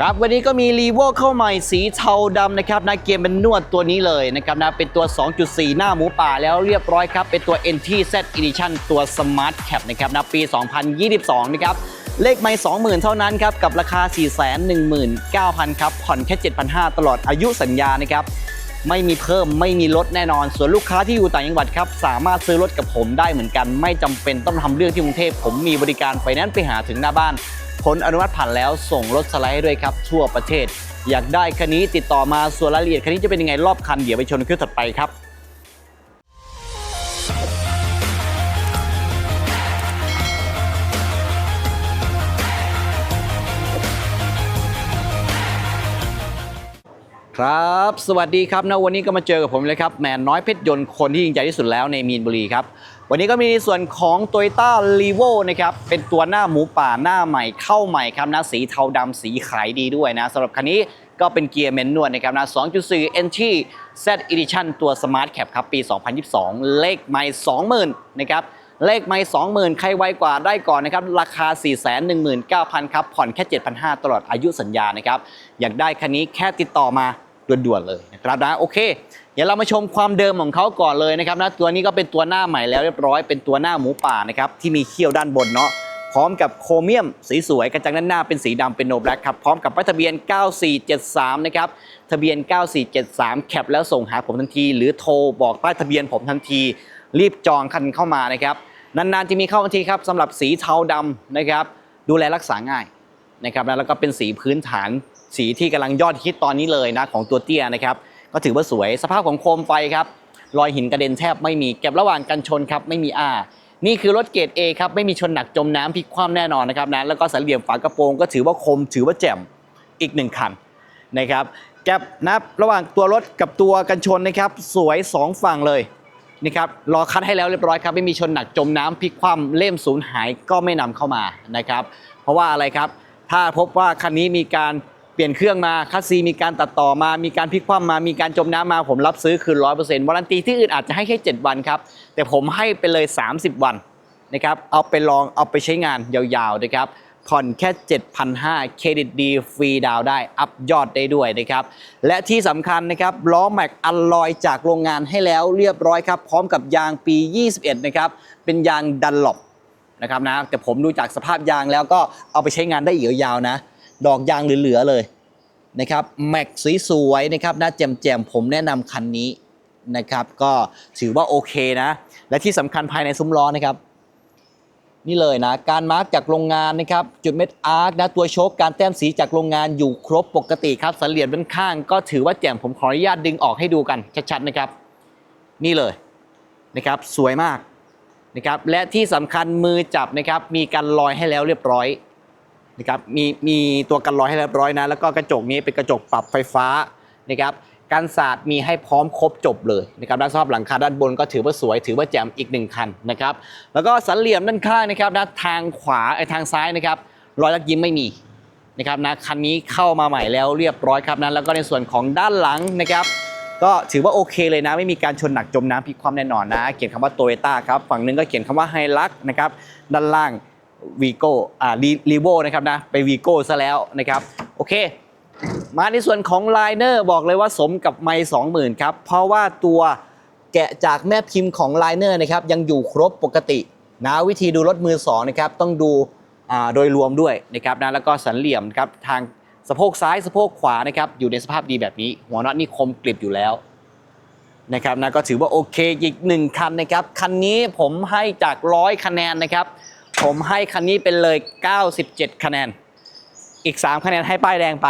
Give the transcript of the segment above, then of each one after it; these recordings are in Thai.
ครับวันนี้ก็มีรีโวเข้าใหม่สีเทาดำนะครับนะเกมเป็นนวดตัวนี้เลยนะครับนะเป็นตัว 2.4 หน้าหมูป่าแล้วเรียบร้อยครับ เป็นตัว NT Z Edition ตัว Smart Cap นะครับนะปี 2022 นะครับเลขไม่20,000 เท่านั้นครับกับราคา 419,000 ครับ ผ่อนแค่ 7,500 ตลอดอายุสัญญานะครับไม่มีเพิ่มไม่มีลดแน่นอน ส่วนลูกค้าที่อยู่ต่างจังหวัดครับ สามารถซื้อรถกับผมได้เหมือนกัน ไม่จำเป็นต้องทำเรื่องที่กรุงเทพผมมีบริการไฟแนนซ์ไปหาถึงหน้าบ้าน ผลอนุมัติผ่านแล้วส่งรถสไลด์ให้ด้วยครับทั่วประเทศ อยากได้คันนี้ติดต่อมาส่วนรายละเอียดคันนี้จะเป็นยังไงรอบคันเดี๋ยวไปชมในคลิปถัดไปครับ ครับ สวัสดีครับนะวันนี้ก็มาเจอกับผมเลยครับแมนน้อยเพชรยนต์คนที่ยิ่งใหญ่ที่สุดแล้วในมีนบุรีครับ วันนี้ก็มีในส่วนของ t o y ต้า r e v o นะครับเป็นตัวหน้าหมูป่าหน้าใหม่เข้าใหม่ครับนะสีเทาดำสีขายดีด้วยนะสำหรับคันนี้ก็เป็นเกียร์เมนนวลนะครับนะ2.4 NT Z Edition ตัว Smart Cap ครับปี 2022 เลขไม่20,000นะครับเลขไม่20,000 ใครไวกว่าได้ก่อนนะครับ ราคา 419,000 ครับ ผ่อนแค่ 7,500 ตลอดอายุสัญญานะครับ อยากได้คันนี้แค่ติดต่อมา ด่วนๆเลยนะครับนะโอเคเดี๋ยวเรามาชมความเดิมของเขาก่อนเลยนะครับนะตัวนี้ก็เป็นตัวหน้าใหม่แล้วเรียบร้อยเป็นตัวหน้าหมูป่านะครับที่มีเขี้ยวด้านบนเนาะพร้อมกับโครเมียมสีสวยกระจังด้านหน้าเป็นสีดำเป็นโนแบล็กครับพร้อมกับป้ายทะเบียน 9473 นะครับทะเบียน 9473 แคปแล้วส่งหาผมทันที หรือโทรบอกป้ายทะเบียนผมทันที รีบจองคันเข้ามานะครับนานๆจะมีเข้าทันทีครับสำหรับสีเทาดำนะครับดูแลรักษาง่ายนะครับแล้วก็เป็นสีพื้นฐาน สีที่กำลังยอดฮิตตอนนี้เลยนะของตัวเตี้ยนะครับก็ถือว่าสวยสภาพของโคมไฟครับรอยหินกระเด็นแทบไม่มีเก็บระหว่างกันชนครับไม่มีอ้านี่คือรถเกรด A ครับไม่มีชนหนักจมน้ำพลิกคว่ำแน่นอนนะครับนะแล้วก็สันเหลี่ยมฝากระโปรงก็ถือว่าคมถือว่าแจ่มอีกหนึ่งคันนะครับแก็บนับระหว่างตัวรถกับตัวกันชนนะครับสวย 2 ฝั่งเลยนะครับรอคัดให้แล้วเรียบร้อยครับไม่มีชนหนักจมน้ำพลิกคว่ำเล่มสูญหายก็ไม่นำเข้ามานะครับเพราะว่าอะไรครับ ถ้าพบว่าคันนี้มีการ เปลี่ยนเครื่องมาคัสซีมีการตัดต่อมา มีการพลิกคว่ำมา มีการจมน้ำมา ผมรับซื้อคืนร้อยเปอร์เซ็นต์วารันตีที่อื่นอาจจะให้แค่ 7 วันครับ แต่ผมให้ไปเลย 30 วันนะครับ เอาไปลองเอาไปใช้งานยาวๆนะครับ ผ่อนแค่ 7,500 เครดิตดีฟรีดาวได้ อัพยอดได้ด้วยนะครับ และที่สำคัญนะครับล้อแม็กอัลลอยจากโรงงานให้แล้วเรียบร้อยครับ พร้อมกับยางปี 21 นะครับ เป็นยางดันหลบนะครับนะ แต่ผมดูจากสภาพยางแล้วก็เอาไปใช้งานได้อีกยาวๆนะ ดอกยางเหลือๆเลยนะครับแม็กสวยๆนะครับนะแจ่มๆผมแนะนำคันนี้นะครับก็ถือว่าโอเคนะ และที่สำคัญภายในซุ้มล้อนะครับ นี่เลยนะ การมาร์กจากโรงงานนะครับ จุดเม็ดอาร์คนะตัวโชคการแต้มสีจากโรงงานอยู่ครบปกติครับสันเหลี่ยมด้านข้าง ก็ถือว่าแจ่มผมขออนุญาตดึงออกให้ดูกันชัดๆนะครับ นี่เลยนะครับสวยมากนะครับและที่สำคัญมือจับนะครับมีการลอยให้แล้วเรียบร้อย นะครับมีมีตัวกันลอยให้เรียบร้อยนะ แล้วก็กระจกนี้เป็นกระจกปรับไฟฟ้านะครับการสาดมีให้พร้อมครบจบเลยนะครับด้านสภาพหลังคาด้านบนก็ถือว่าสวย ถือว่าแจ่มอีกหนึ่งคันนะครับแล้วก็สันเหลี่ยมด้านข้างนะครับนะทางขวาไอ้ทางซ้ายนะครับรอยลักยิ้มไม่มีนะครับนะคันนี้เข้ามาใหม่แล้วเรียบร้อยครับนะแล้วก็ในส่วนของด้านหลังนะครับก็ถือว่าโอเคเลยนะไม่มีการชนหนักจมน้ำพลิกคว่ำแน่นอนนะ เขียนคำว่าโตโยต้าครับฝั่งหนึงก็เขียนคำว่าไฮลักนะครับด้านล่าง วีโก้อ่ารีโวนะครับนะไปวีโก้ซะแล้วนะครับโอเค มาในส่วนของไลเนอร์บอกเลยว่าสมกับไมสองหมื่นครับ เพราะว่าตัวแกะจากแม่พิมพ์ของไลเนอร์นะครับยังอยู่ครบปกตินะวิธีดูรถมือสองนะครับต้องดูอ่าโดยรวมด้วยนะครับนะแล้วก็สันเหลี่ยมครับทางสะโพกซ้ายสะโพกขวานะครับอยู่ในสภาพดีแบบนี้ หัวน็อตนี่คมกริบอยู่แล้วนะครับนะก็ถือว่าโอเคอีกหนึ่งคันนะครับ คันนี้ผมให้จากร้อยคะแนนนะครับ ผมให้คันนี้เป็นเลย 97 คะแนน อีก 3 คะแนนให้ป้ายแดงไป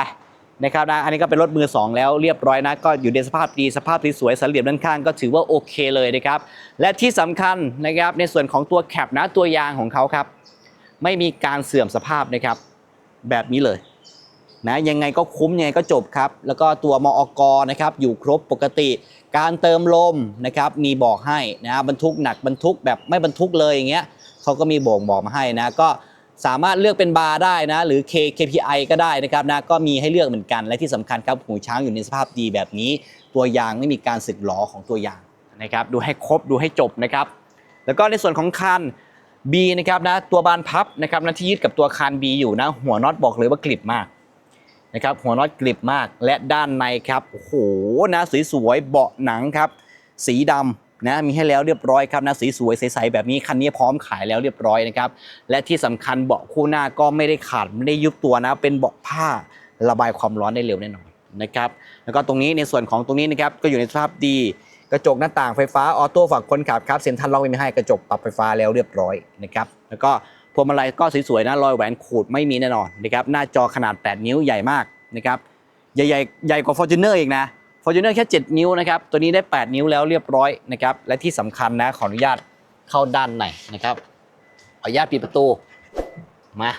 นะครับนะอันนี้ก็เป็นรถมือ 2 แล้วเรียบร้อยนะ ก็อยู่ในสภาพดีสภาพที่สวยสันเหลี่ยมด้านข้างก็ถือว่าโอเคเลยนะครับ และที่สำคัญนะครับในส่วนของตัวแคปนะตัวยางของเขาครับ ไม่มีการเสื่อมสภาพนะครับ แบบนี้เลยนะยังไงก็คุ้มยังไงก็จบครับ แล้วก็ตัวมอกนะครับอยู่ครบปกติ การเติมลมนะครับมีบอกให้นะบรรทุกหนักบรรทุกแบบไม่บรรทุกเลยอย่างเงี้ย เขาก็มีบอกบอกมาให้นะ ก็สามารถเลือกเป็นบาร์ได้นะ หรือ K KPI ก็ได้นะครับนะก็มีให้เลือกเหมือนกัน และที่สำคัญครับหูช้างอยู่ในสภาพดีแบบนี้ ตัวยางไม่มีการสึกหลอของตัวยางนะครับดูให้ครบดูให้จบนะครับ แล้วก็ในส่วนของคัน B นะครับนะตัวบานพับนะครับนะที่ยึดกับตัวคาน B อยู่นะ หัวน็อตบอกเลยว่ากริบมากนะครับหัวน็อตกริบมากและด้านในครับโอ้โหนะสวยๆเบาะหนังครับ สีดำ นะมีให้แล้วเรียบร้อยครับนะสีสวยใสๆแบบนี้คันนี้พร้อมขายแล้วเรียบร้อยนะครับและที่สำคัญเบาะคู่หน้าก็ไม่ได้ขาดไม่ได้ยุบตัวนะ เป็นเบาะผ้าระบายความร้อนได้เร็วแน่นอนนะครับแล้วก็ตรงนี้ในส่วนของตรงนี้นะครับก็อยู่ในสภาพดีกระจกหน้าต่างไฟฟ้าออโต้ฝั่งคนขับครับเซ็นทรัลล็อกไม่ให้กระจกปรับไฟฟ้าแล้วเรียบร้อยนะครับแล้วก็พวงมาลัยก็สวยๆนะรอยแหวนขูดไม่มีแน่นอนนะครับหน้าจอขนาด 8 นิ้วใหญ่มากนะครับใหญ่ๆใหญ่กว่า Fortuner อีกนะ Fortuner แค่ 7 นิ้วนะครับ ตัวนี้ได้ 8 นิ้วแล้วเรียบร้อยนะครับ และที่สำคัญนะขออนุญาตเข้าด้านในนะครับ ขออนุญาตปิดประตู มา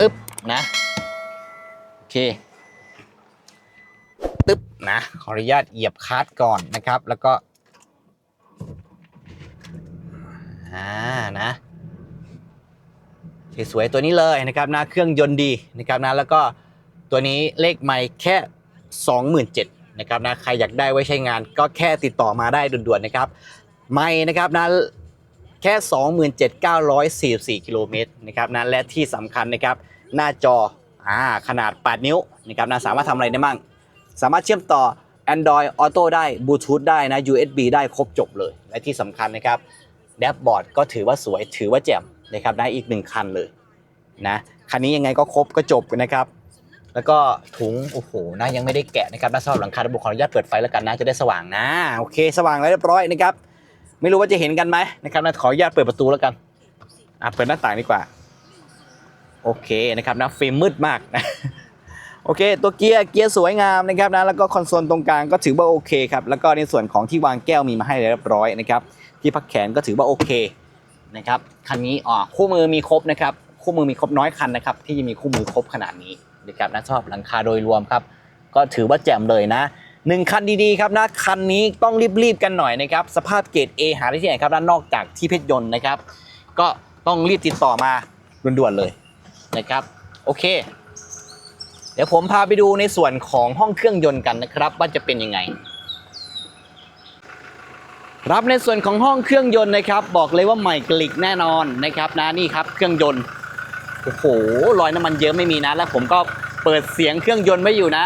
อึ๊บนะโอเคตึ๊บนะขออนุญาตเหยียบคลัตช์ก่อนนะครับ แล้วก็อ่านะสวยๆตัวนี้เลยนะครับนะเครื่องยนต์ดีนะครับนะแล้วก็ตัวนี้เลขไม่แค่ 27,000นะครับนะใครอยากได้ไว้ใช้งานก็แค่ติดต่อมาได้ด่วนๆนะครับ ไม่นะครับนะแค่ 27,944กิโลเมตรนะครับนะและที่สำคัญนะครับหน้าจออ่าขนาด 8 นิ้วนะครับนะสามารถทำอะไรได้บ้างสามารถเชื่อมต่อ Android Auto ได้ Bluetooth ได้นะ USB ได้ครบจบเลย และที่สำคัญนะครับแดชบอร์ดก็ถือว่าสวยถือว่าแจ่มนะครับได้อีกหนึ่งคันเลยนะคันนี้ยังไงก็ครบก็จบนะครับ แล้วก็ถุงโอ้โหนะยังไม่ได้แกะนะครับนะสำหรับหลังคาระบบขออนุญาตเปิดไฟแล้วกันนะจะได้สว่างนะโอเค สว่างแล้วเรียบร้อยนะครับไม่รู้ว่าจะเห็นกันไหมนะครับนะขออนุญาตเปิดประตูแล้วกันอะเปิดหน้าต่างดีกว่า โอเคนะครับนะฟิล์มมืดมากนะโอเค ตัวเกียร์เกียร์สวยงามนะครับนะแล้วก็คอนโซลตรงกลางก็ถือว่าโอเคครับแล้วก็ในส่วนของที่วางแก้วมีมาให้เรียบร้อยนะครับที่พักแขนก็ถือว่าโอเคนะครับคันนี้อ๋อคู่มือมีครบนะครับคู่มือมีครบน้อยคันนะครับที่จะมีคู่มือครบขนาดนี้ นะครับนะชอบหลังคาโดยรวมครับ ก็ถือว่าแจ่มเลยนะหนึ่งคันดีๆครับนะคันนี้ต้องรีบๆกันหน่อยนะครับสภาพเกรด A หาได้ที่ไหนครับด้านนอกจากที่เพชรยนต์นะครับ ก็ต้องรีบติดต่อมาด่วนๆเลยนะครับโอเค เดี๋ยวผมพาไปดูในส่วนของห้องเครื่องยนต์กันนะครับ ว่าจะเป็นยังไงครับในส่วนของห้องเครื่องยนต์นะครับ บอกเลยว่าใหม่กลิกแน่นอนนะครับนะนี่ครับเครื่องยนต์ โอ้โหรอยน้ำมันเยอะไม่มีนะ แล้วผมก็เปิดเสียงเครื่องยนต์ไว้อยู่นะ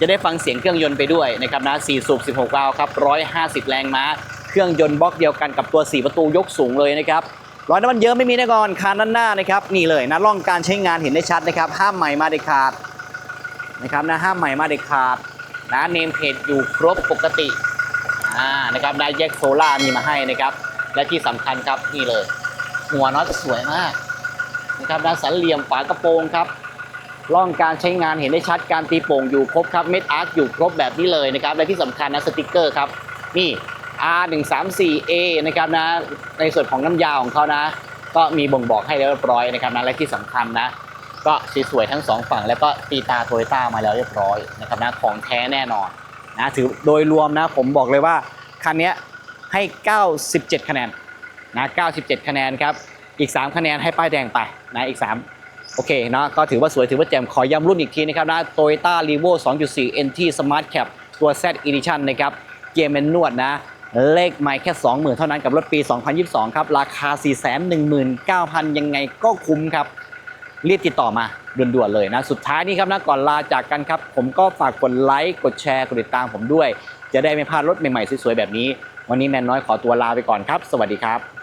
จะได้ฟังเสียงเครื่องยนต์ไปด้วยนะครับนะ4สูบ16วาล์วครับ150 แรงม้า เครื่องยนต์บล็อกเดียวกันกับตัว 4 ประตูยกสูงเลยนะครับรอยน้ำมันเยอะไม่มีแน่นอนคานด้านหน้านะครับนี่เลยนะร่องการใช้งานเห็นได้ชัดนะครับห้ามใหม่มาเด็ดขาดนะครับนะห้ามใหม่มาเด็ดขาดนะเนมเพจอยู่ครบปกติอ่านะครับได้แยกโซล่ามีมาให้นะครับและที่สำคัญครับนี่เลย หัวน็อตสวยมาก นะครับด้านสันเหลี่ยมฝากระโปรงครับร่องการใช้งานเห็นได้ชัดการตีโป่งอยู่ครบครับเม็ดอาร์คอยู่ครบแบบนี้เลยนะครับและที่สำคัญนะสติกเกอร์ครับนี่ R134A นะครับนะในส่วนของน้ำยาของเขานะ ก็มีบ่งบอกให้เรียบร้อยนะครับนะและที่สำคัญนะ ก็สวยๆทั้งสองฝั่ง แล้วก็ตีตาโตโยต้ามาแล้วเรียบร้อยนะครับนะของแท้แน่นอนนะถือโดยรวมนะผมบอกเลยว่าคันนี้ให้ 97 คะแนนนะ 97 คะแนนครับ อีก 3 คะแนนให้ป้ายแดงไปนะอีก 3 โอเคเนาะก็ถือว่าสวยถือว่าแจ่มขอย้ำรุ่นอีกทีนะครับนะ Toyota r e v o 2.4 NT Smart Cap ตัว Z Edition นะครับเกียร์แมนนวดนะ เลขไม่แค่ 20,000 เท่านั้นกับรถปี 2022 ครับ ราคา 419,000 ยังไงก็คุ้มครับรีบติดต่อมาด่วนๆเลยนะ สุดท้ายนี้ครับนะก่อนลาจากกันครับ ผมก็ฝากกดไลค์กดแชร์กดติดตามผมด้วย จะได้ไม่พลาดรถใหม่ๆสวยๆแบบนี้ วันนี้แมนน้อยขอตัวลาไปก่อนครับ สวัสดีครับ